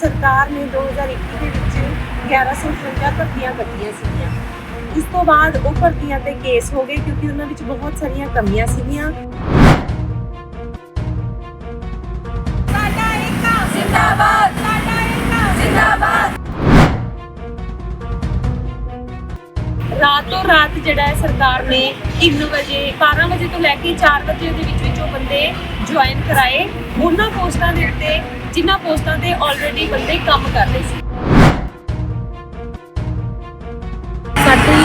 ਸਰਕਾਰ ਨੇ 2021 ਦੇ ਵਿੱਚ 1150 ਭਰਤੀਆਂ ਕੱਢੀਆਂ ਸੀਗੀਆਂ। ਇਸ ਤੋਂ ਬਾਅਦ ਉਹ ਭਰਤੀਆਂ ਤੇ ਕੇਸ ਹੋ ਗਏ ਕਿਉਂਕਿ ਉਹਨਾਂ ਵਿੱਚ ਬਹੁਤ ਸਾਰੀਆਂ ਕਮੀਆਂ ਸੀਗੀਆਂ। ਸਾਡਾ ਏਕਾ ਜ਼ਿੰਦਾਬਾਦ। ਰਾਤ ਜਿਹੜਾ ਹੈ ਸਰਕਾਰ ਨੇ 1 ਵਜੇ 12 ਵਜੇ ਤੋਂ ਲੈ ਕੇ 4 ਵਜੇ ਦੇ ਵਿੱਚ ਵਿੱਚ ਉਹ ਬੰਦੇ ਜੁਆਇਨ ਕਰਾਏ। ਉਹਨਾਂ ਪੋਸਟਾਂ ਦੇ ਉੱਤੇ, ਜਿਨ੍ਹਾਂ ਪੋਸਟਾਂ ਤੇ ਆਲਰੇਡੀ ਬੰਦੇ ਕੰਮ ਕਰ ਸੀ। ਸਾਡੀ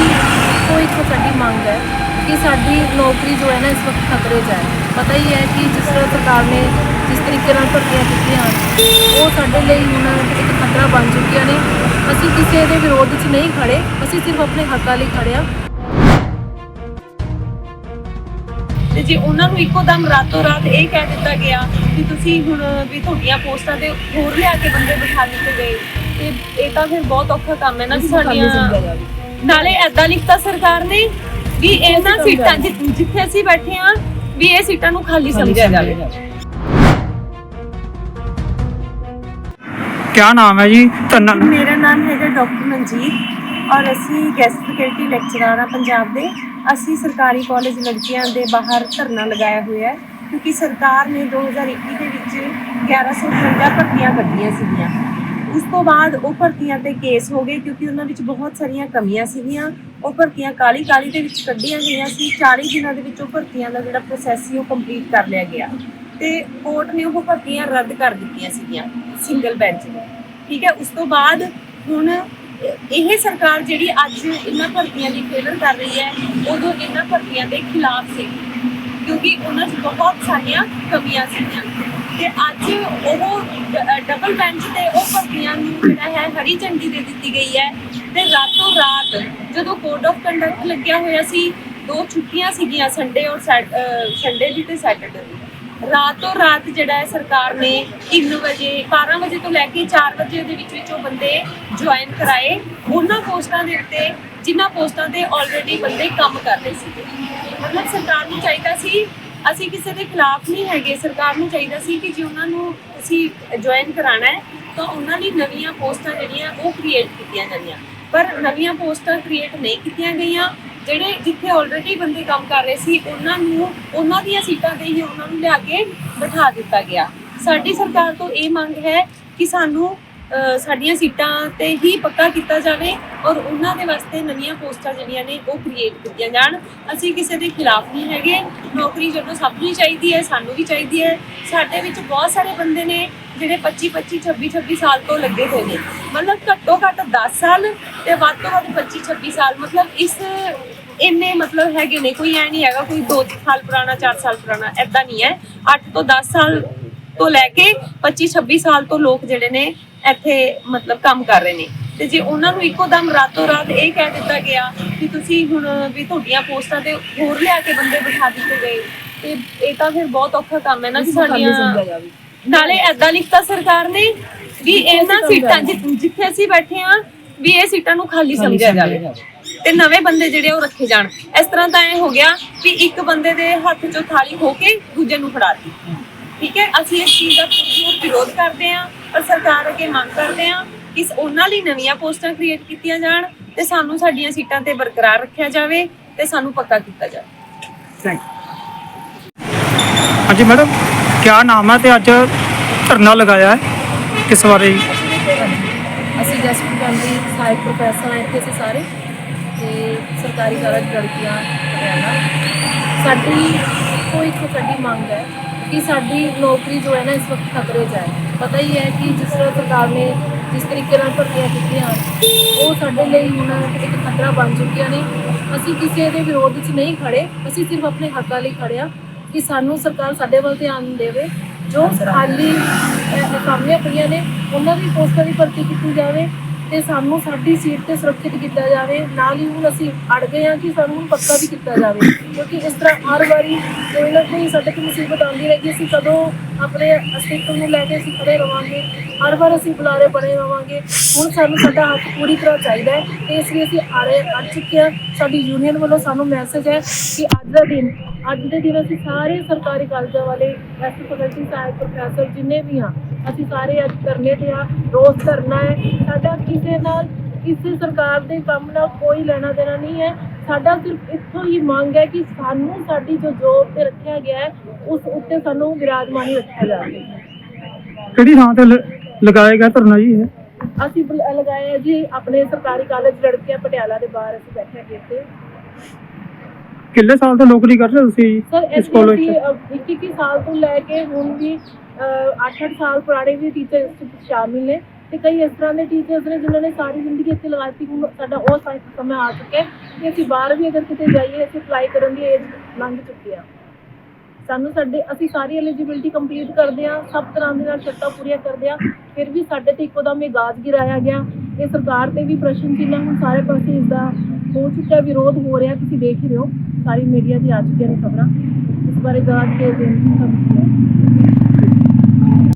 ਕੋਈ ਇੱਕ ਸਾਡੀ ਮੰਗ ਹੈ ਕਿ ਸਾਡੀ ਨੌਕਰੀ ਜੋ ਹੈ ਨਾ ਇਸ ਵਕਤ ਖਤਰੇ 'ਚ ਹੈ। ਪਤਾ ਹੀ ਹੈ ਕਿ ਜਿਸ ਤਰ੍ਹਾਂ ਸਰਕਾਰ ਨੇ ਜਿਸ ਤਰੀਕੇ ਨਾਲ ਭਰਤੀਆਂ ਕੀਤੀਆਂ ਹਨ ਉਹ ਸਾਡੇ ਲਈ ਹੁਣ ਇੱਕ ਖਤਰਾ ਬਣ ਚੁੱਕੀਆਂ ਨੇ। ਅਸੀਂ ਕਿਸੇ ਦੇ ਵਿਰੋਧ 'ਚ ਨਹੀਂ ਖੜੇ ਅਸੀਂ ਸਿਰਫ ਆਪਣੇ ਹੱਕਾਂ ਲਈ ਖੜੇ ਹਾਂ। ਤੇ ਜੇ ਉਹਨਾਂ ਨੂੰ ਇੱਕੋ ਦਮ ਰਾਤੋਂ ਰਾਤ ਇਹ ਕਹਿ ਦਿੱਤਾ ਗਿਆ ਕਿ ਤੁਸੀਂ ਹੁਣ ਵੀ ਤੁਹਾਡੀਆਂ ਪੋਸਟਾਂ ਤੇ ਹੋਰ ਲਿਆ ਕੇ ਬੰਦੇ ਬਿਠਾ ਦਿੱਤੇ ਗਏ ਤੇ ਇਹ ਤਾਂ ਫਿਰ ਬਹੁਤ ਔਖਾ ਕੰਮ ਹੈ ਨਾ ਕਿ ਸਾਡੀਆਂ ਨਾਲੇ ਐਦਾਂ ਲਿਖਤਾ ਸਰਕਾਰ ਨੇ ਵੀ ਇਹਨਾਂ ਸੀਟਾਂ ਜਿੱਥੇ ਅਸੀਂ ਬੈਠੇ ਆ ਵੀ ਇਹ ਸੀਟਾਂ ਨੂੰ ਖਾਲੀ ਸਮਝਿਆ ਜਾਵੇ। ਕਿਆ ਨਾਮ ਹੈ ਜੀ? ਧੰਨਾ ਮੇਰਾ ਨਾਮ ਹੈਗਾ ਡਾਕਟਰ ਮਨਜੀਤ ਔਰ ਅਸੀਂ ਗੈਸਟ ਫੈਕਲਟੀ ਲੈਕਚਰਰ ਆ ਪੰਜਾਬ ਦੇ ਅਸੀਂ ਸਰਕਾਰੀ ਕਾਲਜ ਲੜਕੀਆਂ ਦੇ ਬਾਹਰ ਧਰਨਾ ਲਗਾਇਆ ਹੋਇਆ ਹੈ ਕਿਉਂਕਿ ਸਰਕਾਰ ਨੇ 2021 ਦੇ ਵਿੱਚ 1155 ਭਰਤੀਆਂ ਕੱਢੀਆਂ ਸੀਗੀਆਂ। ਉਸ ਤੋਂ ਬਾਅਦ ਉਹ ਭਰਤੀਆਂ ਤੇ ਕੇਸ ਹੋ ਗਏ ਕਿਉਂਕਿ ਉਹਨਾਂ ਵਿੱਚ ਬਹੁਤ ਸਾਰੀਆਂ ਕਮੀਆਂ ਸੀਗੀਆਂ। ਉਹ ਭਰਤੀਆਂ ਕਾਲੀ ਕਾਲੀ ਦੇ ਵਿੱਚ ਕੱਢੀਆਂ ਗਈਆਂ ਸੀ। 40 ਦਿਨਾਂ ਦੇ ਵਿੱਚ ਉਹ ਭਰਤੀਆਂ ਦਾ ਜਿਹੜਾ ਪ੍ਰੋਸੈਸ ਸੀ ਉਹ ਕੰਪਲੀਟ ਕਰ ਲਿਆ ਗਿਆ। ਤੇ ਕੋਰਟ ਨੇ ਉਹ ਭਰਤੀਆਂ ਰੱਦ ਕਰ ਦਿੱਤੀਆਂ ਸੀਗੀਆਂ। ਸਿੰਗਲ ਬੈਂਚ ਨੇ ਠੀਕ ਹੈ, ਉਸ ਤੋਂ ਬਾਅਦ ਹੁਣ ਇਹ ਸਰਕਾਰ ਜਿਹੜੀ ਅੱਜ ਇਹਨਾਂ ਭਰਤੀਆਂ ਦੀ ਫੇਵਰ ਕਰ ਰਹੀ ਹੈ, ਉਦੋਂ ਇਹਨਾਂ ਭਰਤੀਆਂ ਦੇ ਖਿਲਾਫ ਸੀ। ਕਿਉਂਕਿ ਉਹਨਾਂ 'ਚ ਬਹੁਤ ਸਾਰੀਆਂ ਕਮੀਆਂ ਸੀਗੀਆਂ। ਤੇ ਅੱਜ ਉਹ ਡਬਲ ਬੈਂਚ ਤੇ ਉਹ ਭਰਤੀਆਂ ਨੂੰ ਜਿਹੜਾ ਹੈ, ਹਰੀ ਝੰਡੀ ਦੇ ਦਿੱਤੀ ਗਈ ਹੈ। ਤੇ ਰਾਤੋਂ ਰਾਤ ਜਦੋਂ ਕੋਡ ਆਫ ਕੰਡਕਟ ਲੱਗਿਆ ਹੋਇਆ ਸੀ, ਦੋ ਛੁੱਟੀਆਂ ਸੀਗੀਆਂ ਸੰਡੇ ਔਰ ਸੰਡੇ ਦੀ ਤੇ ਸੈਟਰਡੇ ਦੀ ਰਾਤੋਂ ਰਾਤ ਜਿਹੜਾ ਹੈ ਸਰਕਾਰ ਨੇ 1 ਵਜੇ 12 ਵਜੇ ਤੋਂ ਲੈ ਕੇ 4 ਵਜੇ ਦੇ ਵਿੱਚ ਵਿੱਚ ਉਹ ਬੰਦੇ ਜੁਆਇਨ ਕਰਾਏ। ਉਹਨਾਂ ਪੋਸਟਾਂ ਦੇ ਉੱਤੇ, ਜਿਨ੍ਹਾਂ ਪੋਸਟਾਂ ਤੇ ਆਲਰੇਡੀ ਬੰਦੇ ਕੰਮ ਕਰ ਸੀ ਮਤਲਬ ਸਰਕਾਰ ਨੂੰ ਚਾਹੀਦਾ ਸੀ, ਅਸੀਂ ਕਿਸੇ ਦੇ ਖਿਲਾਫ ਨਹੀਂ ਹੈਗੇ। ਸਰਕਾਰ ਨੂੰ ਚਾਹੀਦਾ ਸੀ ਕਿ ਜੇ ਉਹਨਾਂ ਨੂੰ ਅਸੀਂ ਜੁਆਇਨ ਕਰਾਣਾ ਹੈ, ਤਾਂ ਉਹਨਾਂ ਲਈ ਨਵੀਆਂ ਪੋਸਟਾਂ ਜਿਹੜੀਆਂ ਉਹ ਕ੍ਰੀਏਟ ਕੀਤੀਆਂ ਜਾਂਦੀਆਂ ਪਰ ਨਵੀਆਂ ਪੋਸਟਾਂ ਕ੍ਰੀਏਟ ਨਹੀਂ ਕੀਤੀਆਂ ਗਈਆਂ। ਜਿਹੜੇ ਜਿੱਥੇ ਆਲਰੇਡੀ ਬੰਦੇ ਕੰਮ ਕਰ ਰਹੇ ਸੀ, ਉਹਨਾਂ ਨੂੰ, ਉਹਨਾਂ ਦੀਆਂ ਸੀਟਾਂ ਤੇ ਹੀ ਉਹਨਾਂ ਨੂੰ ਲਿਆ ਕੇ ਬਿਠਾ ਦਿੱਤਾ ਗਿਆ। ਸਾਡੀ ਸਰਕਾਰ ਤੋਂ ਇਹ ਮੰਗ ਹੈ ਕਿ ਸਾਨੂੰ ਸਾਡੀਆਂ ਸੀਟਾਂ ਤੇ ਹੀ ਪੱਕਾ ਕੀਤਾ ਜਾਵੇ ਔਰ ਉਹਨਾਂ ਦੇ ਵਾਸਤੇ ਨਵੀਆਂ ਪੋਸਟਾਂ ਜਿਹੜੀਆਂ ਨੇ ਉਹ ਕ੍ਰੀਏਟ ਕੀਤੀਆਂ ਜਾਣ। ਅਸੀਂ ਕਿਸੇ ਦੇ ਖਿਲਾਫ ਨਹੀਂ ਹੈਗੇ। ਨੌਕਰੀ ਜਦੋਂ ਸਭ ਨੂੰ ਚਾਹੀਦੀ ਹੈ, ਸਾਨੂੰ ਵੀ ਚਾਹੀਦੀ ਹੈ। ਸਾਡੇ ਵਿੱਚ ਬਹੁਤ ਸਾਰੇ ਬੰਦੇ ਨੇ ਜਿਹੜੇ 25 25 26 26 ਸਾਲ ਤੋਂ ਲੱਗੇ ਹੋਏ ਨੇ। ਮਤਲਬ ਘੱਟੋ ਘੱਟ 10 ਸਾਲ ਤੇ ਵੱਧ ਤੋਂ ਵੱਧ 25 26 ਸਾਲ। ਮਤਲਬ ਇਸ ਇੰਨੇ ਮਤਲਬ ਹੈਗੇ ਨੇ, ਕੋਈ ਐ ਨਹੀਂ ਹੈਗਾ ਕੋਈ 2 ਸਾਲ ਪੁਰਾਣਾ 4 ਸਾਲ ਪੁਰਾਣਾ ਐਦਾਂ ਨਹੀਂ ਹੈ। 8 ਤੋਂ 10 ਸਾਲ ਤੋਂ ਲੈ ਕੇ 25 26 ਸਾਲ ਤੋਂ ਲੋਕ ਜਿਹੜੇ ਨੇ ਇੱਥੇ ਮਤਲਬ ਕੰਮ ਕਰ ਰਹੇ ਨੇ। ਤੇ ਜੇ ਉਹਨਾਂ ਨੂੰ ਇੱਕੋ ਦਮ ਰਾਤੋਂ ਰਾਤ ਇਹ ਕਹਿ ਦਿੱਤਾ ਗਿਆ ਕਿ ਤੁਸੀਂ ਹੁਣ ਵੀ ਤੁਹਾਡੀਆਂ ਪੋਸਟਾਂ ਤੇ ਹੋਰ ਲਿਆ ਕੇ ਬੰਦੇ ਬਿਠਾ ਦਿੱਤੇ ਗਏ ਤੇ ਇਹ ਤਾਂ ਫਿਰ ਬਹੁਤ ਔਖਾ ਕੰਮ ਹੈ ਨਾ ਕਿ ਸਾਡੀਆਂ ਨਾਲੇ ਐਦਾਂ ਲਿਖਤਾ ਸਰਕਾਰ ਨੇ ਵੀ ਇਹਨਾਂ ਸੀਟਾਂ ਜਿੱਥੇ ਅਸੀਂ ਬੈਠੇ ਆ ਵੀ ਇਹ ਸੀਟਾਂ ਨੂੰ ਖਾਲੀ ਸਮਝਿਆ ਜਾਵੇ। ਤੇ ਨਵੇਂ ਬੰਦੇ ਜਿਹੜੇ ਉਹ ਰੱਖੇ ਜਾਣ। ਇਸ ਤਰ੍ਹਾਂ ਤਾਂ ਇਹ ਹੋ ਗਿਆ ਵੀ ਇੱਕ ਬੰਦੇ ਦੇ ਹੱਥ 'ਚੋਂ ਥਾਲੀ ਖੋ ਕੇ ਦੂਜੇ ਨੂੰ ਫੜਾਤੀ ਠੀਕ ਹੈ? ਅਸੀਂ ਇਸ ਚੀਜ਼ ਦਾ ਪੂਰਨ ਵਿਰੋਧ ਕਰਦੇ ਹਾਂ ਔਰ ਸਰਕਾਰ ਅੱਗੇ ਮੰਗ ਕਰਦੇ ਹਾਂ ਕਿ ਉਹਨਾਂ ਲਈ ਨਵੀਆਂ ਪੋਸਟਾਂ ਕ੍ਰੀਏਟ ਕੀਤੀਆਂ ਜਾਣ ਤੇ ਸਾਨੂੰ ਸਾਡੀਆਂ ਸੀਟਾਂ ਤੇ ਬਰਕਰਾਰ ਰੱਖਿਆ ਜਾਵੇ ਤੇ ਸਾਨੂੰ ਪੱਕਾ ਕੀਤਾ ਜਾਵੇ। ਥੈਂਕ ਹਾਂਜੀ ਮੈਡਮ ਕੀ ਨਾਮ ਹੈ ਤੇ ਅੱਜ ਧਰਨਾ ਲਗਾਇਆ ਹੈ? ਕਿਸ ਬਾਰੇ? ਅਸੀਂ ਜਸਪ੍ਰੀਤ ਗਾਂਧੀ ਸਾਹਿਬ ਪ੍ਰੋਫੈਸਰ ਆ ਇੱਥੇ ਅਸੀਂ ਸਾਰੇ ਤੇ ਸਰਕਾਰੀ ਕਾਰਜ ਗਲਤੀਆਂ ਸਾਡੀ ਕੋਈ ਇੱਕ ਵੱਡੀ ਮੰਗ ਹੈ ਕਿ ਸਾਡੀ ਨੌਕਰੀ ਜੋ ਹੈ ਨਾ ਇਸ ਵਕਤ ਖਤਰੇ 'ਚ ਹੈ। ਪਤਾ ਹੀ ਹੈ ਕਿ ਜਿਸ ਤਰ੍ਹਾਂ ਸਰਕਾਰ ਨੇ ਜਿਸ ਤਰੀਕੇ ਨਾਲ ਭਰਤੀਆਂ ਕੀਤੀਆਂ ਹਨ, ਉਹ ਸਾਡੇ ਲਈ ਹੁਣ ਇੱਕ ਖਤਰਾ ਬਣ ਚੁੱਕੀਆਂ ਨੇ। ਅਸੀਂ ਕਿਸੇ ਦੇ ਵਿਰੋਧ 'ਚ ਨਹੀਂ ਖੜੇ ਅਸੀਂ ਸਿਰਫ ਆਪਣੇ ਹੱਕਾਂ ਲਈ ਖੜੇ ਹਾਂ ਕਿ ਸਾਨੂੰ ਸਰਕਾਰ ਸਾਡੇ ਵੱਲ ਧਿਆਨ ਦੇਵੇ। ਜੋ ਖਾਲੀ ਅਹ, ਪਈਆਂ ਨੇ ਉਹਨਾਂ ਦੀ ਪੋਸਟਾਂ ਦੀ ਭਰਤੀ ਕੀਤੀ ਜਾਵੇ। ਤੇ ਸਾਨੂੰ ਸਾਡੀ ਸੀਟ ਤੇ ਸੁਰੱਖਿਅਤ ਕੀਤਾ ਜਾਵੇ, ਨਾਲ ਹੀ ਹੁਣ ਅਸੀਂ ਅੜ ਗਏ ਹਾਂ ਕਿ ਸਾਨੂੰ ਹੁਣ ਪੱਕਾ ਵੀ ਕੀਤਾ ਜਾਵੇ, ਕਿਉਂਕਿ ਇਸ ਤਰ੍ਹਾਂ ਹਰ ਵਾਰੀ ਕੋਈ ਨਾ ਕੋਈ ਸਾਡੇ ਕੋਲ ਮੁਸੀਬਤ ਆਉਂਦੀ ਰਹੇਗੀ ਅਸੀਂ ਕਦੋਂ ਆਪਣੇ ਅਸਤਿਤਵ ਨੂੰ ਲੈ ਕੇ ਅਸੀਂ ਖੜੇ ਰਵਾਂਗੇ। ਹਰ ਵਾਰ ਅਸੀਂ ਬੁਲਾਰੇ ਬਣੇ ਰਵਾਂਗੇ। ਹੁਣ ਸਾਨੂੰ ਸਾਡਾ ਹੱਕ ਪੂਰੀ ਤਰ੍ਹਾਂ ਚਾਹੀਦਾ ਹੈ ਤੇ ਇਸ ਲਈ ਅਸੀਂ ਆਰੇ ਅੜ ਚੁੱਕੇ ਹਾਂ। ਸਾਡੀ ਯੂਨੀਅਨ ਵੱਲੋਂ ਸਾਨੂੰ ਮੈਸੇਜ ਹੈ ਕਿ ਅੱਜ ਦਾ ਦਿਨ, ਅੱਜ ਦੇ ਦਿਨ ਅਸੀਂ ਸਾਰੇ ਸਰਕਾਰੀ ਕਾਲਜਾਂ ਵਾਲੇ ਐਸ ਫੈਕਲਟੀ ਸਾਹਿਬ ਪ੍ਰੋਫੈਸਰ ਜਿੰਨੇ ਵੀ ਹਾਂ ਅਸੀਂ ਸਾਰੇ ਅੱਜ ਧਰਨੇ ਤੇ ਆ ਰੋਜ਼ ਧਰਨਾ ਹੈ। ਸਾਡਾ ਕਿਸੇ ਨਾਲ ਕਿਸੇ ਸਰਕਾਰ ਦੇ ਕੰਮ ਨਾਲ ਕੋਈ ਲੈਣਾ ਦੇਣਾ ਨਹੀਂ ਹੈ। ਸਾਡਾ ਸਿਰਫ ਇੱਥੋਂ ਹੀ ਮੰਗ ਹੈ ਕਿ ਸਾਨੂੰ ਸਾਡੀ ਜੋ ਜੋਬ ਤੇ ਰੱਖਿਆ ਗਿਆ ਹੈ ਉਸ ਉੱਤੇ ਸਾਨੂੰ ਵਿਰਾਜਮਾਨੀ ਰੱਖਿਆ ਜਾਵੇ। ਕਿਹੜੀ ਥਾਂ ਤੇ ਲ- ਲਗਾਇਆ ਗਿਆ ਧਰਨਾ ਜੀ ਇਹ? ਅਸੀਂ ਹੈ ਜੀ ਆਪਣੇ ਸਰਕਾਰੀ ਕਾਲਜ ਲੜਕੀਆਂ ਪਟਿਆਲਾ ਦੇ ਬਾਹਰ ਅਸੀਂ ਬੈਠੇ ਹਾਂ ਇੱਥੇ। ਕਿੰਨੇ ਸਾਲ ਤੋਂ ਨੌਕਰੀ ਕਰ ਰਹੇ ਤੁਸੀਂ ਇਸ ਕਾਲਜ ਅਸੀਂ 'ਚ? 21 21 ਸਾਲ ਤੋਂ ਲੈ ਕੇ ਹੁਣ ਵੀ 8-8 ਸਾਲ ਪੁਰਾਣੇ ਵੀ ਟੀਚਰ ਇਸ ਵਿੱਚ ਸ਼ਾਮਿਲ ਨੇ। ਤੇ ਕਈ ਇਸ ਤਰ੍ਹਾਂ ਦੇ ਟੀਚਰਸ ਨੇ ਜਿਨ੍ਹਾਂ ਨੇ ਸਾਰੀ ਜ਼ਿੰਦਗੀ ਇੱਥੇ ਲਗਾਤੀ ਹੁਣ ਸਾਡਾ ਉਹ ਸਾ- ਸਮਾਂ ਆ ਚੁੱਕਿਆ ਹੈ ਕਿ ਅਸੀਂ ਬਾਹਰ ਵੀ ਅਗਰ ਕਿਤੇ ਜਾਈਏ, ਅਸੀਂ ਅਪਲਾਈ ਕਰਨ ਦੀ ਏਜ ਲੰਘ ਚੁੱਕੀ ਆ। ਸਾਨੂੰ ਸਾਡੇ ਅਸੀਂ ਸਾਰੀ ਐਲੀਜੀਬਿਲਟੀ ਕੰਪਲੀਟ ਕਰਦੇ ਆ ਸਭ ਤਰ੍ਹਾਂ ਦੇ ਨਾਲ ਸ਼ਰਤਾਂ ਪੂਰੀਆਂ ਕਰਦੇ ਆ ਫਿਰ ਵੀ ਸਾਡੇ ਤੇ ਇੱਕੋ ਦਮ ਇਹ ਗਾਜ ਗਿਰਾਇਆ ਗਿਆ। ਇਹ ਸਰਕਾਰ ਤੇ ਵੀ ਪ੍ਰਸ਼ਨ ਚਿੰਨ੍ਹ ਹੁਣ ਸਾਰੇ ਪਾਸੇ ਇਸ ਦਾ ਹੋ ਚੁੱਕਾ ਵਿਰੋਧ ਹੋ ਰਿਹਾ, ਤੁਸੀਂ ਦੇਖ ਹੀ ਰਹੇ ਹੋ। ਸਾਰੀ ਮੀਡੀਆ ਦੀ ਆ ਚੁੱਕੀਆਂ ਨੇ ਖਬਰਾਂ। ਇਸ ਬਾਰੇ ਗਾਜ ਕੇ ਬੇਨਤੀ ਕਰਦੀ